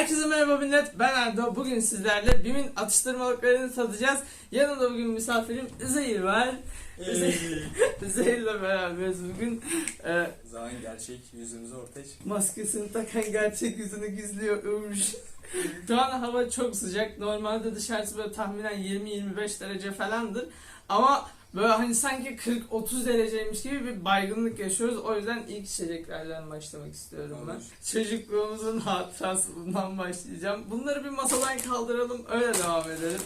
Herkese merhaba millet. Ben Erdo. Bugün sizlerle BİM'in atıştırmalıklarını tadacağız. Yanımda bugün misafirim Zehir var. Zehir- Zehir'le beraberiz bugün. Ee, Zaman gerçek yüzümüzü ortaya çıkıyor. maskesini takan gerçek yüzünü gizliyormuş. Şu an hava çok sıcak. Normalde dışarısı böyle tahminen 20-25 derece falandır. Ama böyle hani sanki 40-30 dereceymiş gibi bir baygınlık yaşıyoruz. O yüzden ilk içeceklerden başlamak istiyorum ben. Olur. Çocukluğumuzun hatırası bundan başlayacağım. Bunları bir masadan kaldıralım öyle devam edelim.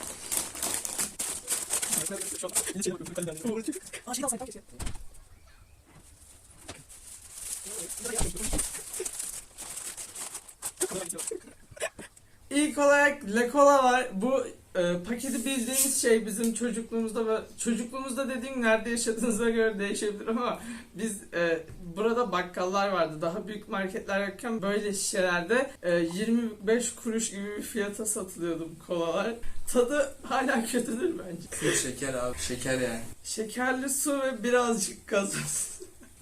İlk olarak Le Cola var. Bu e, paketi bildiğimiz şey bizim çocukluğumuzda ve çocukluğumuzda dediğim nerede yaşadığınıza göre değişebilir ama biz e, burada bakkallar vardı. Daha büyük marketler yokken böyle şişelerde e, 25 kuruş gibi bir fiyata satılıyordu bu kolalar. Tadı hala kötüdür bence. Şeker abi. Şeker yani. Şekerli su ve birazcık gazoz.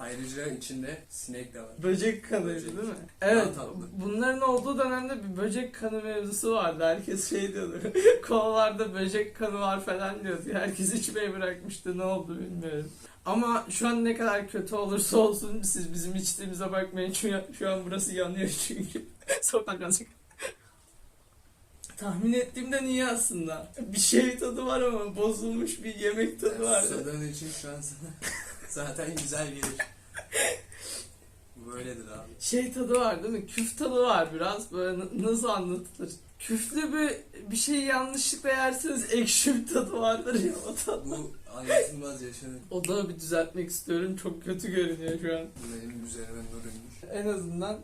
Ayrıca içinde sinek de var. Böcek kanıydı Böcek. değil mi? Evet. Tatlı. Bunların olduğu dönemde bir böcek kanı mevzusu vardı. Herkes şey diyordu. Kolalarda böcek kanı var falan diyordu. Herkes içmeyi bırakmıştı. Ne oldu bilmiyorum. Ama şu an ne kadar kötü olursa olsun siz bizim içtiğimize bakmayın. Şu şu an burası yanıyor çünkü. Sokak birazcık. Tahmin ettiğimden iyi aslında. Bir şey tadı var ama bozulmuş bir yemek tadı var. susadığın için şu an sana zaten güzel gelir. Böyledir abi. şey tadı var değil mi? Küf tadı var biraz. Böyle nasıl anlatılır? Küflü bir bir şey yanlışlıkla yerseniz ekşi bir tadı vardır ya o tadı. Bu anlatılmaz yaşanır. O da bir düzeltmek istiyorum. Çok kötü görünüyor şu an. Benim üzerime inmiş. En azından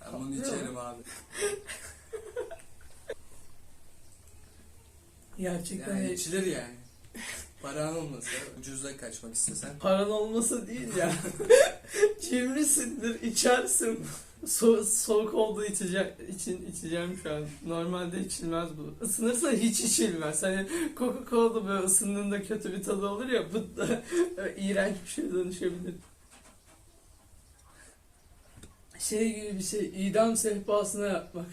Ben bunu içerim abi. gerçekten yani içilir yani. Paran olmasa, ucuzda kaçmak istesen. paran olmasa değil ya. Cimrisindir, içersin. So- soğuk olduğu içecek, için içeceğim şu an. Normalde içilmez bu. Isınırsa hiç içilmez. Hani Coca-Cola'da böyle ısındığında kötü bir tadı olur ya. Bu da iğrenç bir şeye dönüşebilir. Şey gibi bir şey, idam sehpasına yapmak.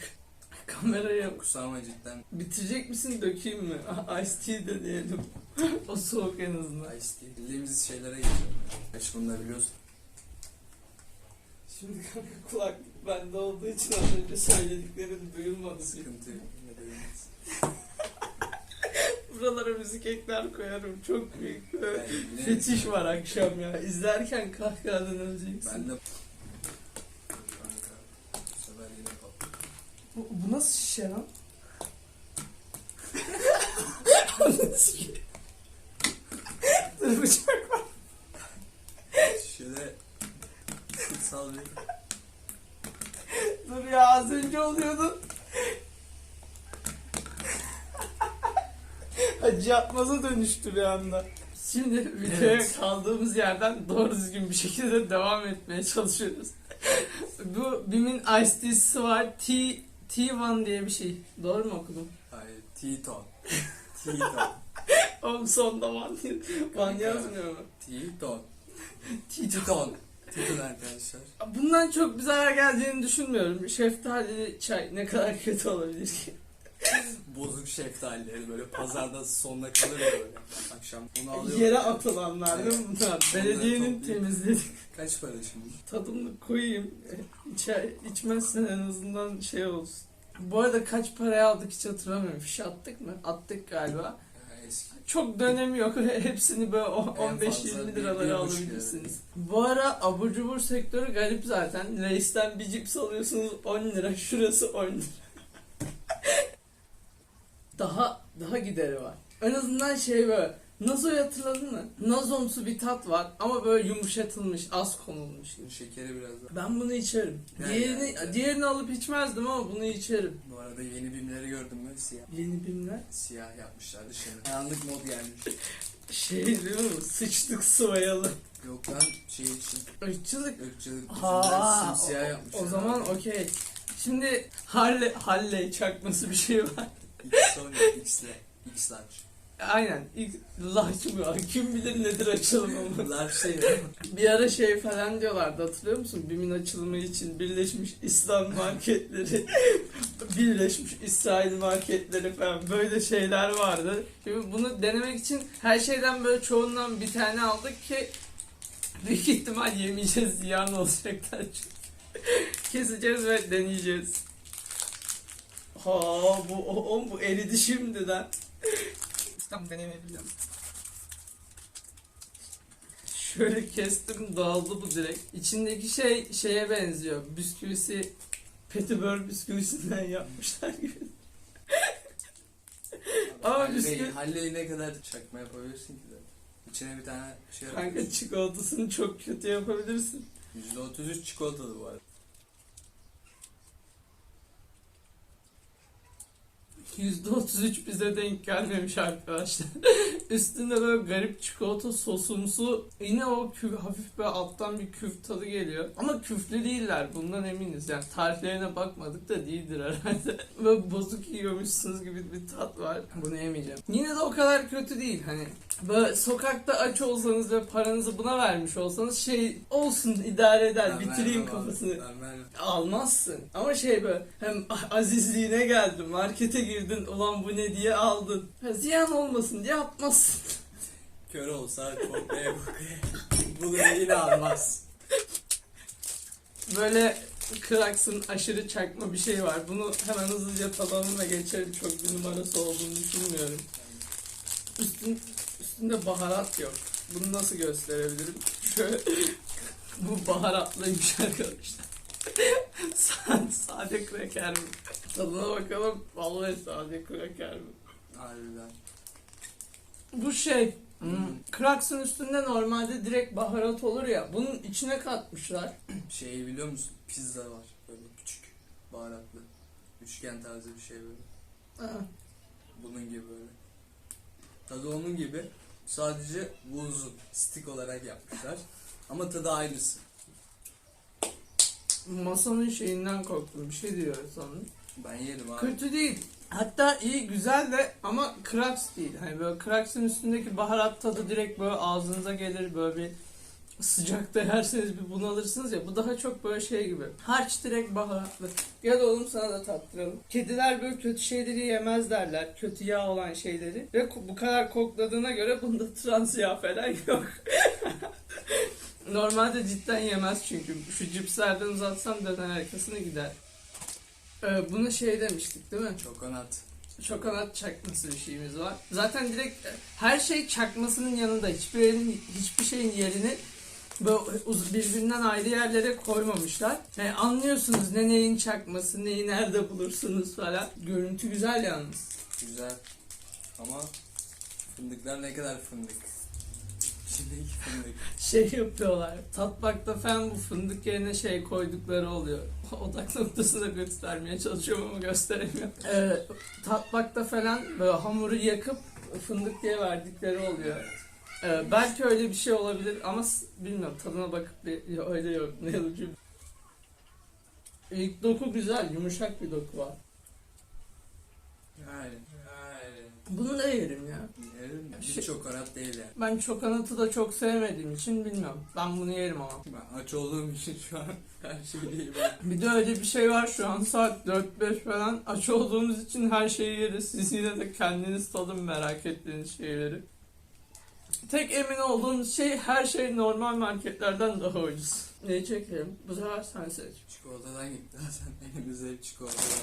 Kameraya Kusama cidden bitirecek misin dökeyim mi? Ice tea de diyelim. o soğuk en azından. ice tea. Bildiğimiz şeylere geçiyorum. Kaç bunu da biliyorsun. Şimdi kanka kulaklık bende olduğu için az önce söylediklerin duyulmadı. Sıkıntı yok. Ne duyulmaz. Buralara müzik ekler koyarım. Çok büyük bir yine- fetiş var akşam ya. İzlerken kahkahadan öleceksin. Ben de... Kanka, bu sefer yine patladı. Bu, bu nasıl şişe lan? Nasıl şişe? Dur bıçak var. Şöyle kutsal bir Dur ya az önce oluyordu. Hacı yapmaza dönüştü bir anda. Şimdi videoya Evet. kaldığımız yerden doğru düzgün bir şekilde devam etmeye çalışıyoruz. Bu BİM'in Ice Tea'si var. T, T1 diye bir şey. Doğru mu okudum? Hayır, T-ton. T-ton. Oğlum sonda Van, van yazmıyor mu? T-ton. T-1. T-ton. T-ton arkadaşlar. Bundan çok bir zarar geldiğini düşünmüyorum. Şeftali çay ne kadar kötü olabilir ki? Bozuk şeftalileri böyle pazarda sonuna kalır ya böyle. Akşam onu alıyorum. Yere atılanlar değil mi bunlar? Onları Belediyenin temizledi. Kaç para şimdi? Tadımını koyayım. İçer, içmezsen en azından şey olsun. Bu arada kaç paraya aldık hiç hatırlamıyorum. Fiş attık mı? Attık galiba. Ha, eski. Çok da önemi yok. Hepsini böyle o- En fazla 15-20 bir- liralara buçuk alabilirsiniz. Bu ara abur cubur sektörü garip zaten. Reis'ten bir cips alıyorsunuz 10 lira. Şurası 10 lira. Daha daha gideri var. En azından şey böyle Nazo'yu hatırladın mı? Nazomsu bir tat var ama böyle yumuşatılmış, az konulmuş gibi. Şekeri biraz daha. Ben bunu içerim. Yani diğerini yani. diğerini alıp içmezdim ama bunu içerim. Bu arada yeni bimleri gördün mü? Siyah. Yeni bimler. Siyah yapmışlar dışarı. Karanlık mod gelmiş. Şey değil mi? Sıçtık sıvayalım. Yok lan şey için. Irkçılık. Irkçılık Ha, simsiyah yapmışlar. O zaman okey. Şimdi Harley, Harley çakması bir şey var. X son X'le. X large. Aynen. İlk lahçı Kim bilir nedir açılımı. Bunlar şey Bir ara şey falan diyorlardı hatırlıyor musun? BİM'in açılımı için Birleşmiş İslam marketleri, Birleşmiş İsrail marketleri falan böyle şeyler vardı. Şimdi bunu denemek için her şeyden böyle çoğundan bir tane aldık ki büyük ihtimal yemeyeceğiz ziyan olacaklar çünkü. Keseceğiz ve deneyeceğiz. Ha bu o, o bu eridi şimdiden. Tam deneyebilirim. Şöyle kestim dağıldı bu direkt. İçindeki şey şeye benziyor. Bisküvisi Petibör bisküvisinden yapmışlar gibi. Ama bisküvi- halleyi ne kadar çakma yapabilirsin ki de. İçine bir tane şey Kanka çikolatasını çok kötü yapabilirsin. %33 çikolatalı bu arada. %33 bize denk gelmemiş arkadaşlar. Üstünde böyle garip çikolata sosumsu yine o küf, hafif böyle alttan bir küf tadı geliyor. Ama küflü değiller bundan eminiz. Yani tariflerine bakmadık da değildir herhalde. Böyle bozuk yiyormuşsunuz gibi bir tat var. Bunu yemeyeceğim. Yine de o kadar kötü değil hani. Böyle sokakta aç olsanız ve paranızı buna vermiş olsanız şey olsun idare eder Ben bitireyim abi, kafasını. Ben. Almazsın. Ama şey böyle hem azizliğine geldin, markete girdin, ulan bu ne diye aldın. Ziyan olmasın diye atmazsın. Kör olsa korkmaya korkmaya. Bunu yine almaz. Böyle Krax'ın aşırı çakma bir şey var. Bunu hemen hızlıca tadalım ve geçelim. Çok bir numarası olduğunu düşünmüyorum. Üstün, üstünde baharat yok. Bunu nasıl gösterebilirim? Şöyle bu baharatlıymış arkadaşlar. sade, sade kraker mi? Tadına bakalım. Vallahi sade kraker mi? Harbiden. Bu şey hmm, Hmm. Krax'ın üstünde normalde direkt baharat olur ya. Bunun içine katmışlar. Şeyi biliyor musun? Pizza var. Böyle küçük. Baharatlı. Üçgen tarzı bir şey böyle. Ha, Bunun gibi böyle. Tadı onun gibi. Sadece bu uzun. Stick olarak yapmışlar. Ama tadı aynısı. Masanın şeyinden korktum. Bir şey diyor sanırım. Ben yerim abi. Kötü değil. Hatta iyi güzel de ama Krax değil. Hani böyle Krax'ın üstündeki baharat tadı direkt böyle ağzınıza gelir böyle bir sıcakta yerseniz bir bunalırsınız ya bu daha çok böyle şey gibi. Harç direkt baharatlı. Gel oğlum sana da tattıralım. Kediler böyle kötü şeyleri yemez derler. Kötü yağ olan şeyleri. Ve bu kadar kokladığına göre bunda trans yağ falan yok. Normalde cidden yemez çünkü. Şu cipslerden uzatsam döner arkasına gider. Ee, buna şey demiştik değil mi? Çokonat. Çokonat çakması bir şeyimiz var. Zaten direkt her şey çakmasının yanında. Hiçbir yerin, hiçbir şeyin yerini böyle birbirinden ayrı yerlere koymamışlar. Yani anlıyorsunuz ne neyin çakması, neyi nerede bulursunuz falan. Görüntü güzel yalnız. Güzel. Ama fındıklar ne kadar fındık. İçindeki fındık. Şey yapıyorlar. Tatbakta falan bu fındık yerine şey koydukları oluyor. Odak noktasına göstermeye çalışıyorum ama gösteremiyorum. Ee, tatbakta falan böyle hamuru yakıp fındık diye verdikleri oluyor. Ee, belki öyle bir şey olabilir ama s- bilmiyorum tadına bakıp bir ya öyle yok ne ucu. İlk doku güzel, yumuşak bir doku var. Yani. Yani. Bunu da yerim ya. Yerim. Bir Şey- çokonat değil yani. Ben çokonatı da çok sevmediğim için bilmiyorum. Ben bunu yerim ama. Ben aç olduğum için şu an her şeyi yiyeyim. Bir de öyle bir şey var şu an saat 4-5 falan aç olduğumuz için her şeyi yeriz. Siz yine de kendiniz tadın merak ettiğiniz şeyleri. Tek emin olduğumuz şey her şey normal marketlerden daha ucuz. Neyi çekelim? Bu sefer sen seç. Çikolatadan gitti zaten. Elimizde hep çikolata var.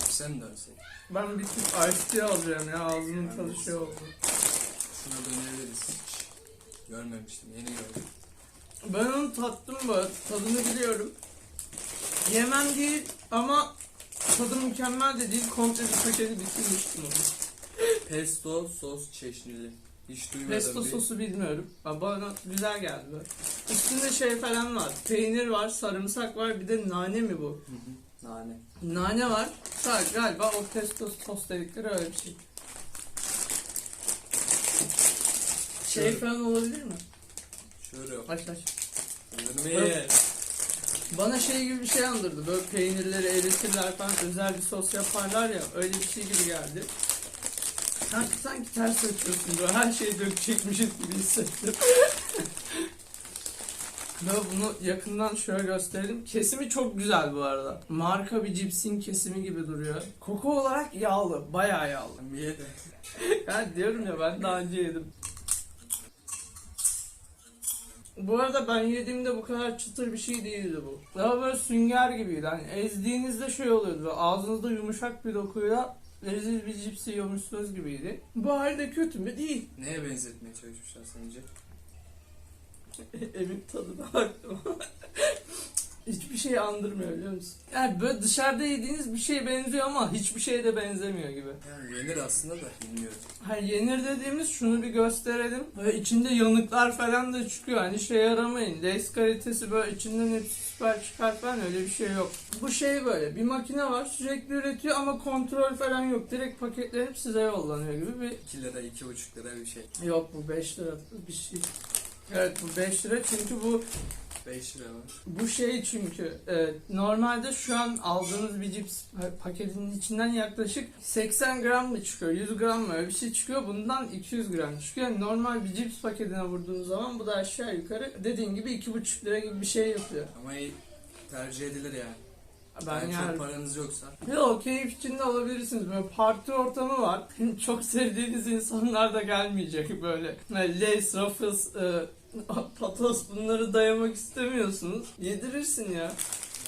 Lütfen mi dönsek? Ben bir tip ice tea alacağım ya ağzımın Ben tadı de- şey oldu. Şuna dönebiliriz. Hiç görmemiştim. Yeni gördüm. Ben onu tattım böyle tadını biliyorum. Yemem değil ama tadı mükemmel de değil komple bir paketi bitirmiştim onu. Pesto sos çeşnili. Hiç duymadım. Pesto bir- sosu bilmiyorum. Bana güzel geldi. böyle. Üstünde şey falan var. Peynir var, sarımsak var. Bir de nane mi bu? Hı hı. Nane. Nane var. Ha, galiba o pesto sos dedikleri öyle bir şey. Şey Şöyle. falan olabilir mi? Şöyle yok. Aç aç. Bana şey gibi bir şey andırdı. Böyle peynirleri eritirler falan özel bir sos yaparlar ya. Öyle bir şey gibi geldi. Sanki, sanki ters açıyorsun böyle her şeyi dökecekmişiz gibi hissettim. Ve bunu yakından şöyle gösterelim. Kesimi çok güzel bu arada. Marka bir cipsin kesimi gibi duruyor. Koku olarak yağlı. Bayağı yağlı. Bir ye de. Yani diyorum ya ben daha önce yedim. Bu arada ben yediğimde bu kadar çıtır bir şey değildi bu. Daha böyle sünger gibiydi. Hani ezdiğinizde şey oluyordu. Böyle ağzınızda yumuşak bir dokuyla leziz bir cips yiyormuşsunuz gibiydi. Bu halde kötü mü? Değil. Neye benzetmeye çalışmışlar sence? Evin tadına baktım. Hiçbir şey andırmıyor biliyor musun? Yani böyle dışarıda yediğiniz bir şeye benziyor ama hiçbir şeye de benzemiyor gibi. Yani yenir aslında da bilmiyorum. Hani yenir dediğimiz şunu bir gösterelim. Böyle içinde yanıklar falan da çıkıyor. Hani şey yaramayın. Lays kalitesi böyle içinden hepsi süper çıkar falan öyle bir şey yok. Bu şey böyle bir makine var sürekli üretiyor ama kontrol falan yok. Direkt paketlenip size yollanıyor gibi bir 2 lira 2,5 lira bir şey. Yok bu 5 lira bir şey. Evet bu 5 lira çünkü bu 5 lira bu şey çünkü e, normalde şu an aldığınız bir cips paketinin içinden yaklaşık 80 gram mı çıkıyor 100 gram mı öyle bir şey çıkıyor bundan 200 gram çıkıyor. Yani normal bir cips paketine vurduğunuz zaman bu da aşağı yukarı dediğin gibi 2,5 lira gibi bir şey yapıyor. Ama iyi, tercih edilir yani. Ben yani yani çok paranız yoksa. Yok keyif içinde alabilirsiniz. Böyle parti ortamı var. Çok sevdiğiniz insanlar da gelmeyecek böyle. Yani Lays, Ruffles, e, Patos bunları dayamak istemiyorsunuz. Yedirirsin ya.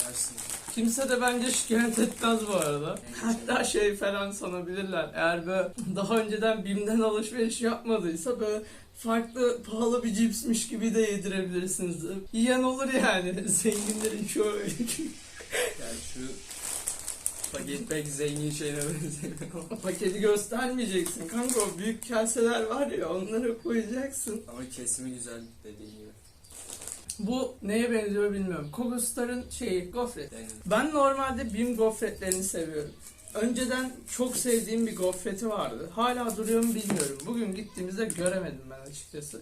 Yersin. Kimse de bence şikayet etmez bu arada. Hatta şey falan sanabilirler. Eğer böyle daha önceden BİM'den alışveriş yapmadıysa böyle farklı pahalı bir cipsmiş gibi de yedirebilirsiniz. Yiyen olur yani. Zenginlerin çoğu. Yani şu paket pek zengin şeyine benziyor. Paketi göstermeyeceksin kanka o büyük kaseler var ya onları koyacaksın. Ama kesimi güzel dediğin gibi. Bu neye benziyor bilmiyorum. Kogostar'ın şeyi gofret. Ben normalde Bim gofretlerini seviyorum. Önceden çok sevdiğim bir gofreti vardı. Hala duruyor mu bilmiyorum. Bugün gittiğimizde göremedim ben açıkçası.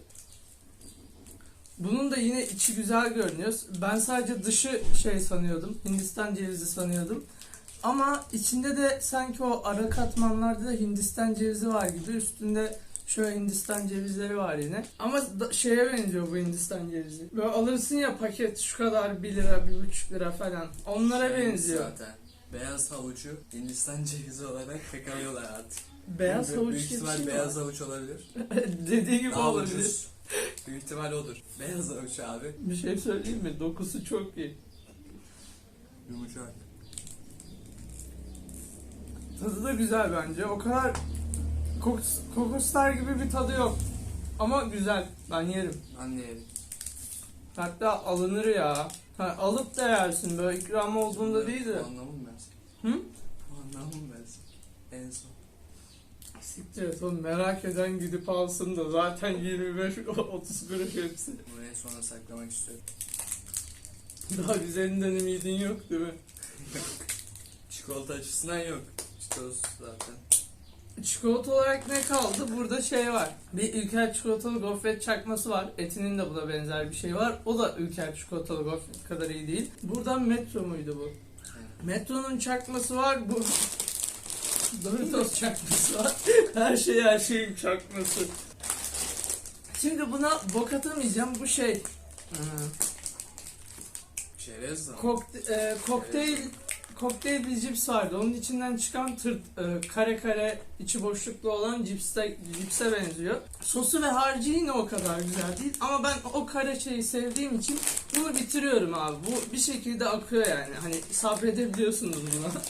Bunun da yine içi güzel görünüyor. Ben sadece dışı şey sanıyordum. Hindistan cevizi sanıyordum. Ama içinde de sanki o ara katmanlarda da Hindistan cevizi var gibi. Üstünde şöyle Hindistan cevizleri var yine. Ama da- şeye benziyor bu Hindistan cevizi. Böyle alırsın ya paket şu kadar 1 lira, 1,5 lira falan. Onlara Şey benziyor. Zaten. Beyaz havucu Hindistan cevizi olarak yakalıyorlar artık. Beyaz Büyük- havuç gibi bir ihtimal şey beyaz var? havuç olabilir. Dediği gibi Daha olabilir. ucuz. Büyük ihtimal odur. Beyaz havuç abi. Bir şey söyleyeyim mi? Dokusu çok iyi. Yumuşak. Tadı da güzel bence. O kadar kokos, kokoslar gibi bir tadı yok. Ama güzel. Ben yerim. Anlayalım. Hatta alınır ya. Ha, alıp da yersin böyle ikram olduğunda değil de. Anlamı mı versin? Hı? Anlamı mı versin? En son. Siktir et oğlum merak eden gidip alsın da zaten 25-30 kuruş hepsi. Bunu en sona saklamak istiyorum. Daha güzelinden ümidin yok değil mi? Çikolata açısından yok. Çikolata zaten. Çikolata olarak ne kaldı? Burada şey var. Bir ülker çikolatalı gofret çakması var. Etinin de buna benzer bir şey var. O da ülker çikolatalı gofret kadar iyi değil. Buradan metro muydu bu? Metronun çakması var. Bu Doritos çakması var. Her şey her şeyin çakması. Şimdi buna bok atamayacağım. Bu şey. hmm, Çerez. Kokte- e, kokteyl kokteyl bir cips vardı. Onun içinden çıkan tır, e, kare kare içi boşluklu olan cipste, cipse benziyor. Sosu ve harcı yine o kadar güzel değil. Ama ben o kare şeyi sevdiğim için bunu bitiriyorum abi. Bu bir şekilde akıyor yani. Hani sabredebiliyorsunuz buna.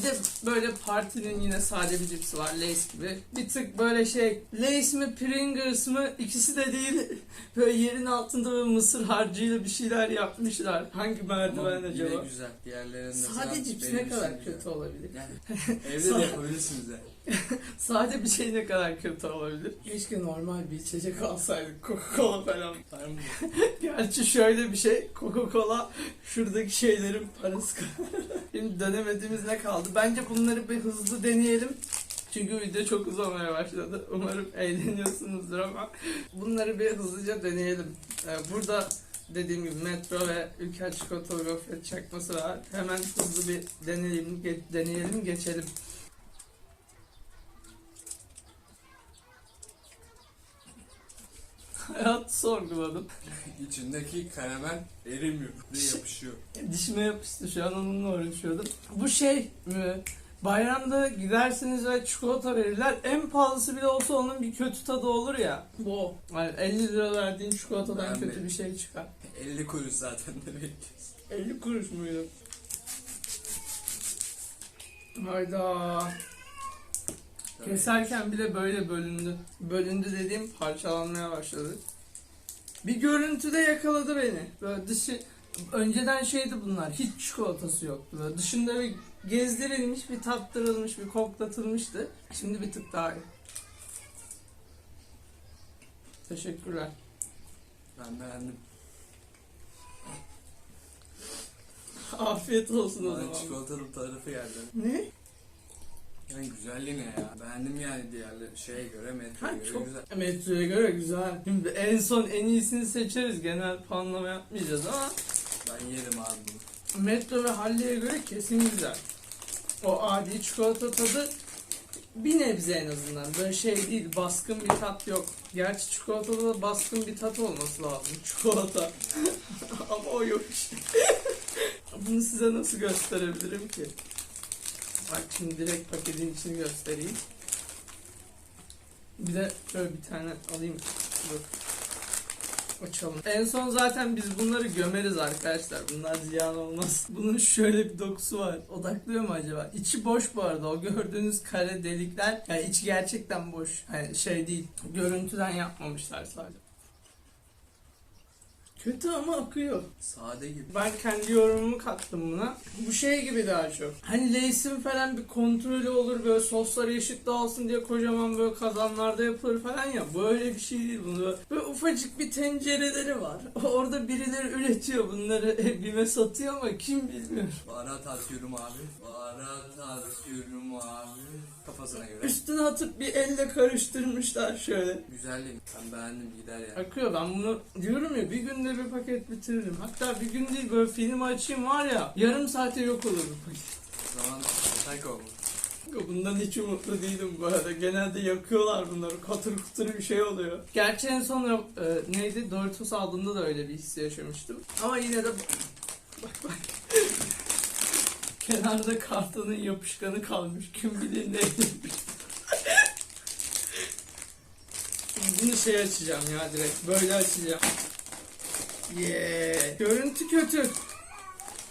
Bir de böyle partinin yine sade bir cipsi var Lay's gibi. Bir tık böyle şey Lay's mi Pringles mı ikisi de değil. Böyle yerin altında böyle mısır harcıyla bir şeyler yapmışlar. Hangi merdiven Ama yine acaba? güzel. Diğerlerinden Sade cips ne kadar kötü olabilir? Yani evde de yapabilirsiniz yani. Sade bir şey ne kadar kötü olabilir? Keşke normal bir içecek alsaydık. Coca-Cola falan. Gerçi şöyle bir şey. Coca-Cola şuradaki şeylerin parası kadar. Şimdi denemediğimiz ne kaldı? Bence bunları bir hızlı deneyelim. Çünkü video çok uzamaya başladı. Umarım eğleniyorsunuzdur ama bunları bir hızlıca deneyelim. Ee, burada dediğim gibi metro ve ülker çikolatalı gofret çakması var. Hemen hızlı bir deneyelim, ge- deneyelim geçelim. Hayat sorguladım. İçindeki karamel erimiyor ve yapışıyor. Dişime yapıştı şu an onunla uğraşıyordum. Bu şey e, bayramda gidersiniz ve çikolata verirler. En pahalısı bile olsa onun bir kötü tadı olur ya. Bu. Yani 50 lira verdiğin çikolatadan Ben kötü de- bir şey çıkar. 50 kuruş zaten ne bekliyorsun? 50 kuruş muydu? Hayda. Keserken bile böyle bölündü. Bölündü dediğim parçalanmaya başladı. Bir görüntüde yakaladı beni. Böyle dışı önceden şeydi bunlar. Hiç çikolatası yoktu. Böyle dışında bir gezdirilmiş, bir tattırılmış, bir koklatılmıştı. Şimdi bir tık daha iyi. Teşekkürler. Ben beğendim. Afiyet olsun o Bana zaman. çikolatalı tarafı geldi. Ne? Yani güzelliği ne ya? Beğendim yani diğerleri şeye göre metroya göre çok güzel. metroya göre güzel. Şimdi en son en iyisini seçeriz. Genel puanlama yapmayacağız ama Ben yerim abi bunu. metro ve halliye göre kesin güzel. O adi çikolata tadı bir nebze en azından. Böyle şey değil, baskın bir tat yok. Gerçi çikolatada da baskın bir tat olması lazım. Çikolata. ama o yok işte. Bunu size nasıl gösterebilirim ki? Bak şimdi direkt paketin içini göstereyim. Bir de şöyle bir tane alayım. Dur. Açalım. En son zaten biz bunları gömeriz arkadaşlar. Bunlar ziyan olmaz. Bunun şöyle bir dokusu var. Odaklıyor mu acaba? İçi boş bu arada. O gördüğünüz kare delikler yani içi gerçekten boş. Hani şey değil. Görüntüden yapmamışlar sadece. Kötü ama akıyor. Sade gibi. Ben kendi yorumumu kattım buna. Bu şey gibi daha çok. Hani Lay's'in falan bir kontrolü olur böyle sosları eşit dağılsın diye kocaman böyle kazanlarda yapılır falan ya. Böyle bir şey değil bunu. Böyle ufacık bir tencereleri var. Orada birileri üretiyor bunları bime satıyor ama kim bilmiyor. Baharat atıyorum abi. Baharat atıyorum abi. Kafasına göre. Üstüne atıp bir elle karıştırmışlar şöyle. Güzelliği. Ben beğendim gider ya. Akıyor ben bunu diyorum ya bir günde bir paket bitiririm. Hatta bir gün değil böyle film açayım var ya yarım saate yok olur bu paket. O zaman psycho mu? Bundan hiç umutlu değilim bu arada. Genelde yakıyorlar bunları. Katır kutur bir şey oluyor. Gerçi en son e, neydi? Doritos aldığımda da öyle bir his yaşamıştım. Ama yine de bak bak. Kenarda kartonun yapışkanı kalmış. Kim bilir neydi. Bunu şey açacağım ya direkt. Böyle açacağım. Yeah. Görüntü kötü.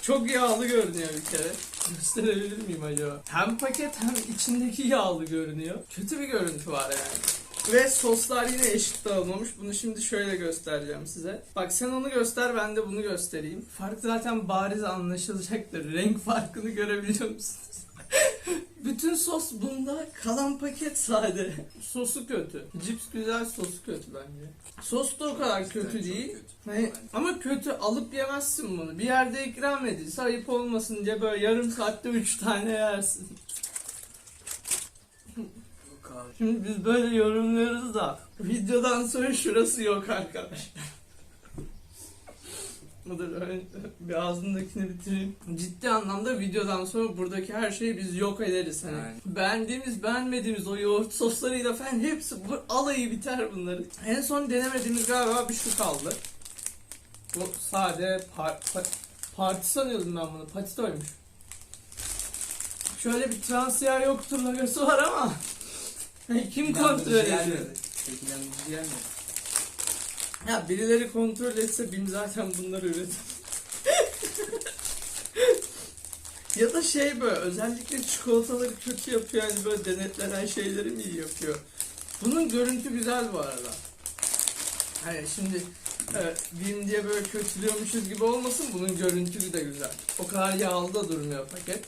Çok yağlı görünüyor bir kere. Gösterebilir miyim acaba? Hem paket hem içindeki yağlı görünüyor. Kötü bir görüntü var yani. Ve soslar yine eşit dağılmamış. Bunu şimdi şöyle göstereceğim size. Bak sen onu göster ben de bunu göstereyim. Fark zaten bariz anlaşılacaktır. Renk farkını görebiliyor musunuz? Bütün sos bunda, kalan paket sade. Sosu kötü. Cips güzel, sosu kötü bence. Sos da o kadar Cidden kötü değil. kötü. Bence. ama kötü alıp yemezsin bunu. Bir yerde ikram edilse ayıp olmasın diye böyle yarım saatte üç tane yersin. Abi. Şimdi biz böyle yorumluyoruz da videodan sonra şurası yok arkadaş. Dur bir ağzındakini bitireyim. Ciddi anlamda videodan sonra buradaki her şeyi biz yok ederiz. Hani Aynen. beğendiğimiz beğenmediğimiz o yoğurt soslarıyla falan hepsi bu alayı biter bunların. En son denemediğimiz galiba bir şu kaldı. Bu sade par, pa- parti sanıyordum ben bunu. Patitoymuş. Şöyle bir trans yağ yoktur logosu var ama kim kontrol ediyor? Şekillendirici gelmedi. Ya birileri kontrol etse BİM zaten bunları üretir. ya da şey böyle özellikle çikolataları kötü yapıyor hani böyle denetlenen şeyleri mi iyi yapıyor? Bunun görüntü güzel bu arada. Hani şimdi e, BİM diye böyle kötülüyormuşuz gibi olmasın bunun görüntüsü de güzel. O kadar yağlı da durmuyor paket.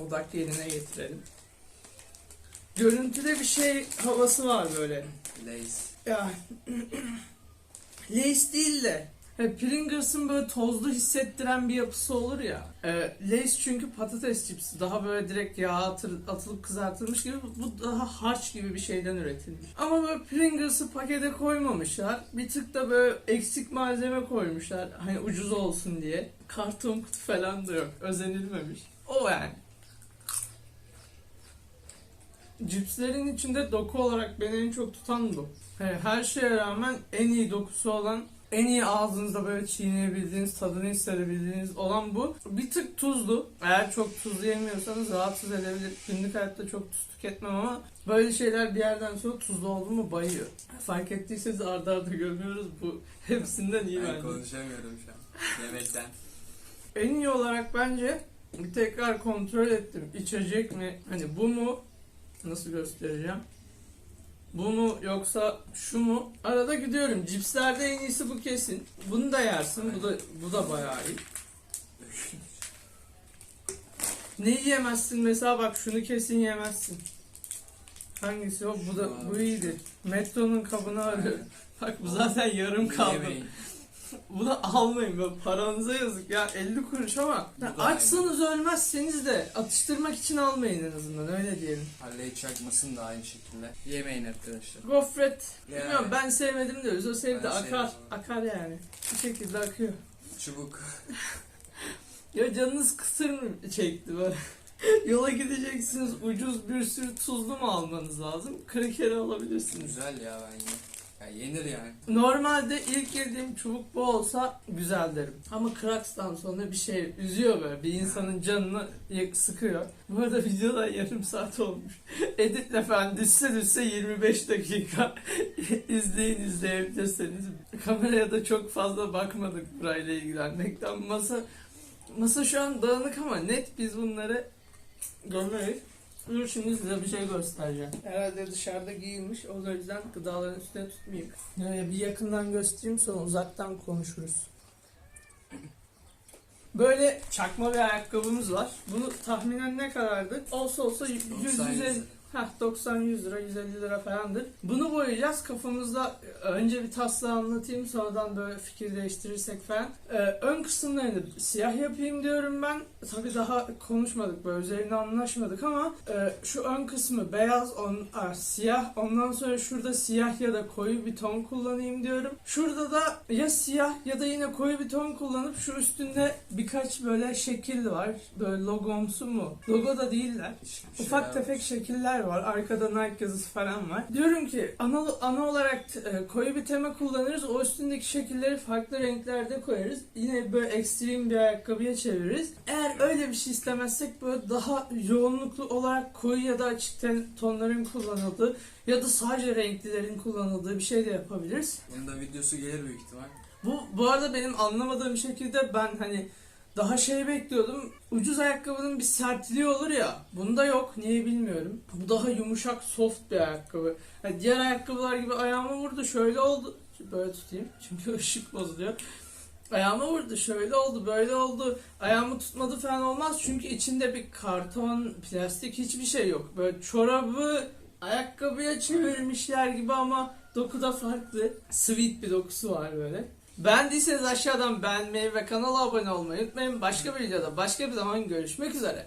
Odak yerine getirelim. Görüntüde bir şey havası var böyle. Lays. Ya Lays değil de he, Pringles'ın böyle tozlu hissettiren bir yapısı olur ya. E, Lays çünkü patates cipsi. Daha böyle direkt yağ atır- atılıp kızartılmış gibi. Bu daha harç gibi bir şeyden üretilmiş. Ama böyle Pringles'ı pakete koymamışlar. Bir tık da böyle eksik malzeme koymuşlar. Hani ucuz olsun diye. Karton kutu falan da yok. Özenilmemiş. O yani. Cipslerin içinde doku olarak beni en çok tutan bu. Hani her şeye rağmen en iyi dokusu olan, en iyi ağzınızda böyle çiğneyebildiğiniz, tadını hissedebildiğiniz olan bu. Bir tık tuzlu. Eğer çok tuzlu yemiyorsanız rahatsız edebilir. Günlük hayatta çok tuz tüketmem ama böyle şeyler bir yerden sonra tuzlu oldu mu bayıyor. Fark ettiyseniz arda arda görmüyoruz. Bu hepsinden iyi Ben bence. konuşamıyorum şu an. Yemekten. En iyi olarak bence bir tekrar kontrol ettim. İçecek mi? Hani bu mu? Nasıl göstereceğim? Bu mu yoksa şu mu? Arada gidiyorum. Cipslerde en iyisi bu kesin. Bunu da yersin. Bu da bu da bayağı iyi. Ne yiyemezsin mesela bak şunu kesin yemezsin. Hangisi o? Bu da bu iyiydi. Metro'nun kabını arıyorum. Bak bu zaten yarım kaldı. Bunu almayın böyle paranıza yazık ya 50 kuruş ama Bu da açsanız ölmezseniz de atıştırmak için almayın en azından öyle diyelim. Halley çakmasın da aynı şekilde. Yemeyin arkadaşlar. Gofret Yani. bilmiyorum ben sevmedim diyoruz o sevdi Ben akar sevdim. akar yani bir şekilde akıyor. Çubuk. Ya canınız kısır mı çekti böyle? Yola gideceksiniz ucuz bir sürü tuzlu mu almanız lazım? Krakeri alabilirsiniz. Güzel ya bence. Ya yenir yani. Normalde ilk yediğim çubuk bu olsa güzel derim. Ama Kraks'tan sonra bir şey üzüyor böyle. Bir insanın canını sıkıyor. Bu arada videoda yarım saat olmuş. Editle falan düşse düşse 25 dakika izleyin izleyebilirseniz. Kameraya da çok fazla bakmadık burayla ilgilenmekten. Masa masa şu an dağınık ama net biz bunları gömeyiz. Dur şimdi size bir şey göstereceğim. Herhalde dışarıda giyilmiş. O yüzden gıdaların üstüne tutmayayım. Yani bir yakından göstereyim sonra uzaktan konuşuruz. Böyle çakma bir ayakkabımız var. Bunu tahminen ne kadardı? Olsa olsa 100 90 150 Heh, 90-100 lira, 150 lira falandır. Bunu boyayacağız. Kafamızda e, önce bir taslağı anlatayım. Sonradan böyle fikir değiştirirsek falan. Ee, ön kısımlarını siyah yapayım diyorum ben. Tabii daha konuşmadık böyle üzerine anlaşmadık ama e, şu ön kısmı beyaz, on, a, siyah. Ondan sonra şurada siyah ya da koyu bir ton kullanayım diyorum. Şurada da ya siyah ya da yine koyu bir ton kullanıp şu üstünde birkaç böyle şekil var. Böyle logomsu mu? Logo da değiller. Şey Ufak yok. tefek şekiller var. Arkada Nike yazısı falan var. Diyorum ki ana, ana olarak e, koyu bir tema kullanırız. O üstündeki şekilleri farklı renklerde koyarız. Yine böyle ekstrem bir ayakkabıya çeviririz. Eğer öyle bir şey istemezsek böyle daha yoğunluklu olarak koyu ya da açık ten- tonların kullanıldığı ya da sadece renklilerin kullanıldığı bir şey de yapabiliriz. Bunun da videosu gelir büyük ihtimal. Bu bu arada benim anlamadığım şekilde ben hani daha şey bekliyordum. Ucuz ayakkabının bir sertliği olur ya. Bunda yok. Niye bilmiyorum. Bu daha yumuşak, soft bir ayakkabı. Yani diğer ayakkabılar gibi ayağıma vurdu. Şöyle oldu. Böyle tutayım. Çünkü ışık bozuluyor. Ayağıma vurdu. Şöyle oldu. Böyle oldu. Ayağımı tutmadı falan olmaz. Çünkü içinde bir karton, plastik hiçbir şey yok. Böyle çorabı ayakkabıya çevirmişler gibi ama dokuda farklı. Sweet bir dokusu var böyle. Beğendiyseniz aşağıdan beğenmeyi ve kanala abone olmayı unutmayın. Başka bir videoda başka bir zaman görüşmek üzere.